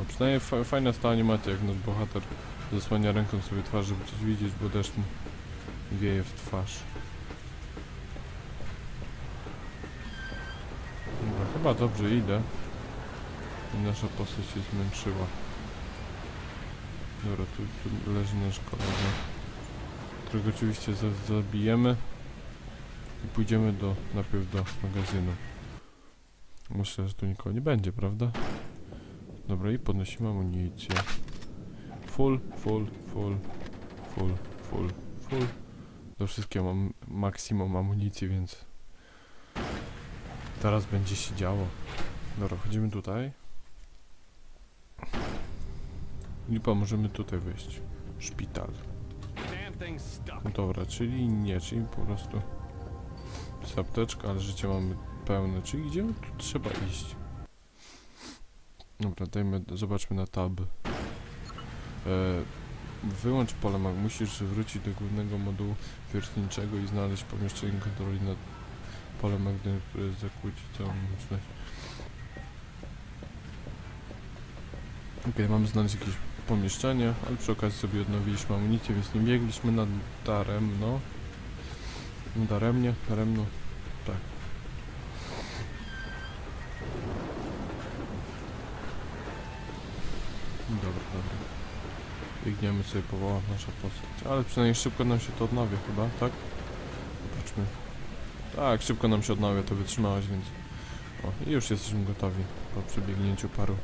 O, przynajmniej fa fajna jest ta animacja, jak nasz bohater zasłania ręką sobie twarz, żeby coś widzieć, bo deszcz mu wieje w twarz. Dobra, chyba dobrze idę. I nasza postać się zmęczyła. Dobra, tu, tu leży nasz kolega, którego oczywiście za zabijemy i pójdziemy do, najpierw do magazynu. Myślę, że tu nikogo nie będzie, prawda? Dobra, i podnosimy amunicję. Full, full, full, full, full, full. Do wszystkiego mam maksimum amunicji, więc teraz będzie się działo. Dobra, wchodzimy tutaj. Lipa, możemy tutaj wyjść. Szpital. No dobra, czyli nie, czyli po prostu jest apteczka, ale życie mamy pełne, czyli gdzie tu trzeba iść? Dobra, dajmy, zobaczmy na tab. E, wyłącz pole mag, musisz wrócić do głównego modułu wiertniczego i znaleźć pomieszczenie kontroli nad polem magnetycznym, które zakłóci całą łączność. Okej, mamy znaleźć jakieś pomieszczenie, ale przy okazji sobie odnowiliśmy amunicję, więc nie biegliśmy na daremno. No daremnie, daremno, tak. Dobra, dobra. Biegniemy sobie powoli nasza postać, ale przynajmniej szybko nam się to odnawia chyba, tak? Zobaczmy. Tak, szybko nam się odnawia, to wytrzymałaś, więc... O, i już jesteśmy gotowi po przebiegnięciu paru...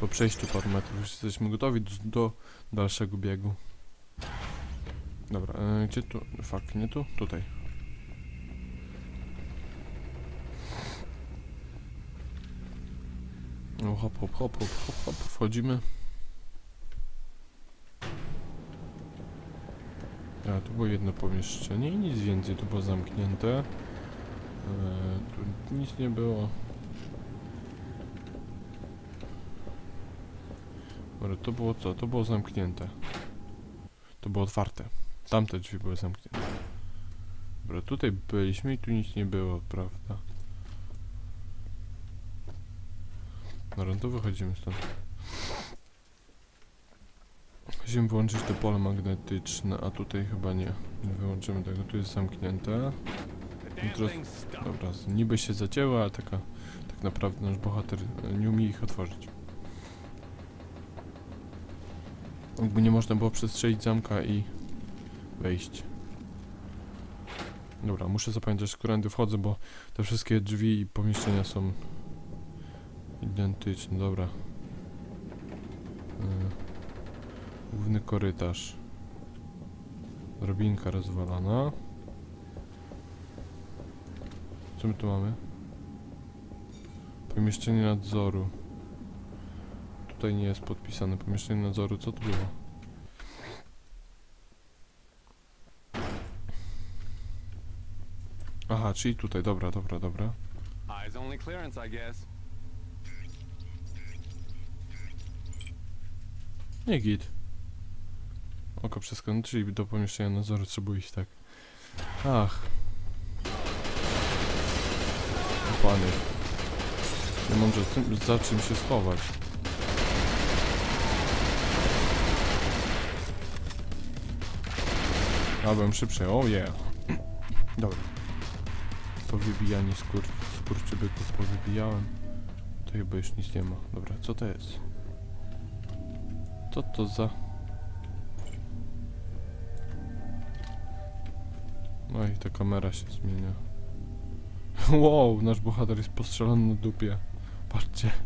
Po przejściu paru metrów już jesteśmy gotowi do, do dalszego biegu. Dobra, e, gdzie tu? Fuck, nie tu? Tutaj. No hop, hop, hop, hop, hop, hop, wchodzimy. A, tu było jedno pomieszczenie i nic więcej, tu było zamknięte. E, tu nic nie było. Dobra, to było co? To było zamknięte. To było otwarte. Tamte drzwi były zamknięte. Dobra, tutaj byliśmy i tu nic nie było, prawda? Dobra, to wychodzimy stąd. Musimy wyłączyć to pole magnetyczne, a tutaj chyba nie. Nie wyłączymy tego, tu jest zamknięte. The damn Teraz-. Dobra, niby się zacięła, ale taka, tak naprawdę nasz bohater e, nie umie ich otworzyć. Jakby nie można było przestrzelić zamka i wejść. Dobra, muszę zapamiętać, którędy wchodzę, bo te wszystkie drzwi i pomieszczenia są identyczne. Dobra. Korytarz. Drobinka rozwalana. Co my tu mamy? Pomieszczenie nadzoru. Tutaj nie jest podpisane pomieszczenie nadzoru. Co to było? Aha, czyli tutaj. Dobra, dobra, dobra. Guess. Nie git. Oko przeskakane, czyli do pomieszczenia nadzoru trzeba iść, tak. Ach. Panie. Nie mam za, za czym się schować. A, byłem szybszy, o yeah. Dobra. Powybijanie skur skurczybyków powybijałem. To chyba już nic nie ma. Dobra, co to jest? Co to za... No i ta kamera się zmienia. Wow, nasz bohater jest postrzelony na dupie. Patrzcie.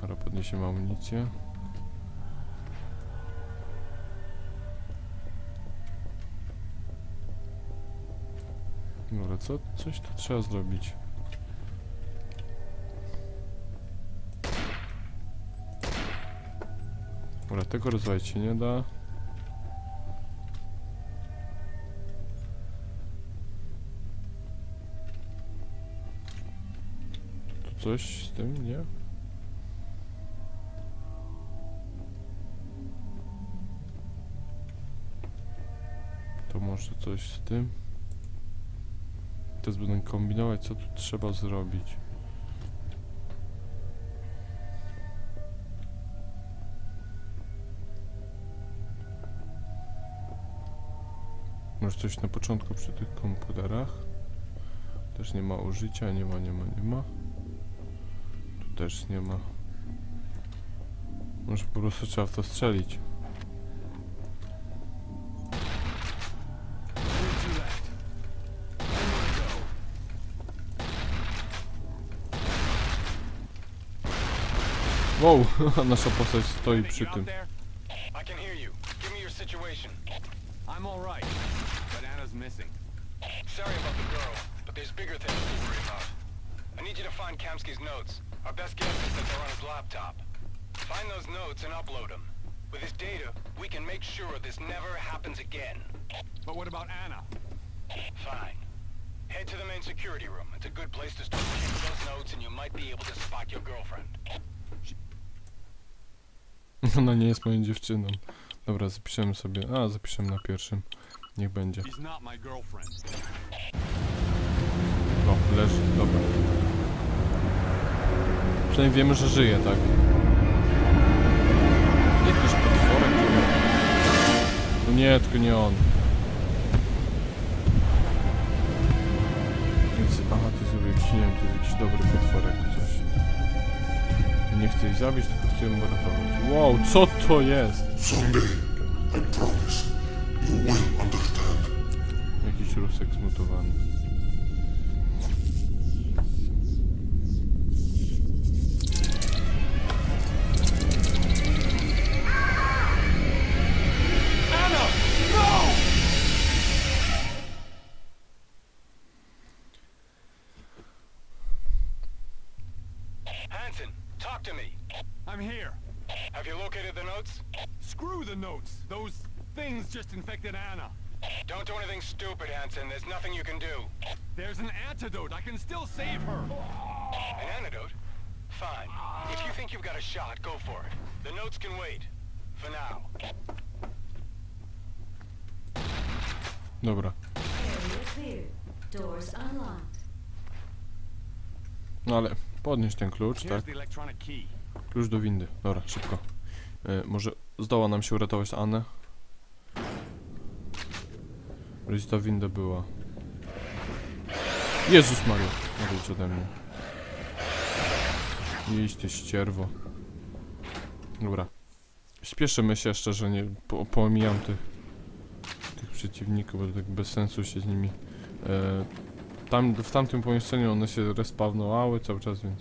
Dobra, podniesiemy amunicję. Dobra, co, coś tu trzeba zrobić. Dobra, tego rozwalić się nie da. coś z tym, nie? To może coś z tym. Teraz będę kombinować, co tu trzeba zrobić. Może coś na początku przy tych komputerach. Też nie ma użycia, nie ma, nie ma, nie ma. Też nie ma. Może po prostu trzeba w to strzelić. Wow, nasza postać stoi przy tym. I'm but Anna's missing. Sorry about the girl, but there's bigger things to worry about. I need you to find Kamsky's notes. Our best guess is that they're on his laptop. Find those notes and upload them. With his data, we can make sure this never happens again. But what about Anna? Fine. Head to the main security room. It's a good place to start looking those notes and you might be able to spot your girlfriend. Ona nie jest moją dziewczyną. Dobra, zapiszemy sobie. A, zapiszemy na pierwszym. Niech będzie. She's not my girlfriend. O, leży, dobra. Przynajmniej wiemy, że żyje, tak? Jakiś potworek. No nie, tylko nie on. Więc, aha, to sobie jakiś, nie wiem, to jest jakiś dobry potworek, coś. Nie chcę ich zabić, tylko chcę ją uratować. Wow, co to jest? Someday, I promise, you will understand. Jakiś rusek zmutowany. Hanson, talk to me. I'm here. Have you located the notes? Screw the notes. Those things just infected Anna. Don't do anything stupid, Hanson. There's nothing you can do. There's an antidote. I can still save her. An antidote? Fine. If you think you've got a shot, go for it. The notes can wait. For now. Dobra. Area clear. Doors unlocked. No ale podnieś ten klucz, tak? Klucz do windy. Dobra, szybko. E, może zdoła nam się uratować Anę? Gdzieś ta winda była. Jezus Maria! Odejdź ode mnie. Idź ty ścierwo. Dobra. Śpieszymy się szczerze, nie po, pomijam tych, tych przeciwników, bo to tak bez sensu się z nimi... E, tam, w tamtym pomieszczeniu one się respawnowały cały czas, więc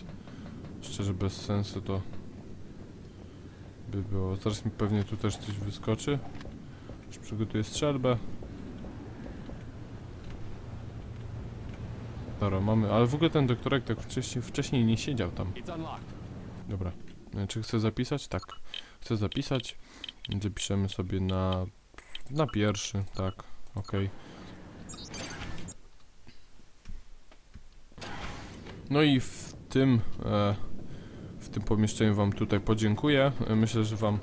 szczerze bez sensu to by było. Zaraz mi pewnie tu też coś wyskoczy. Już przygotuję strzelbę. Dobra, mamy, ale w ogóle ten doktorek tak wcześniej, wcześniej nie siedział tam. Dobra. E, Czy chcę zapisać? Tak. Chcę zapisać. Zapiszemy sobie na... Na pierwszy, tak. Okej. No i w tym... E, w tym pomieszczeniu wam tutaj podziękuję. E, Myślę, że wam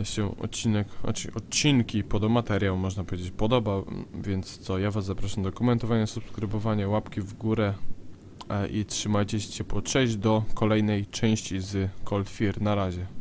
e, się odcinek, znaczy odcinki, podo materiał można powiedzieć podoba, więc co, ja was zapraszam do komentowania, subskrybowania, łapki w górę i trzymajcie się ciepło. Cześć do kolejnej części z Cold Fear. Na razie.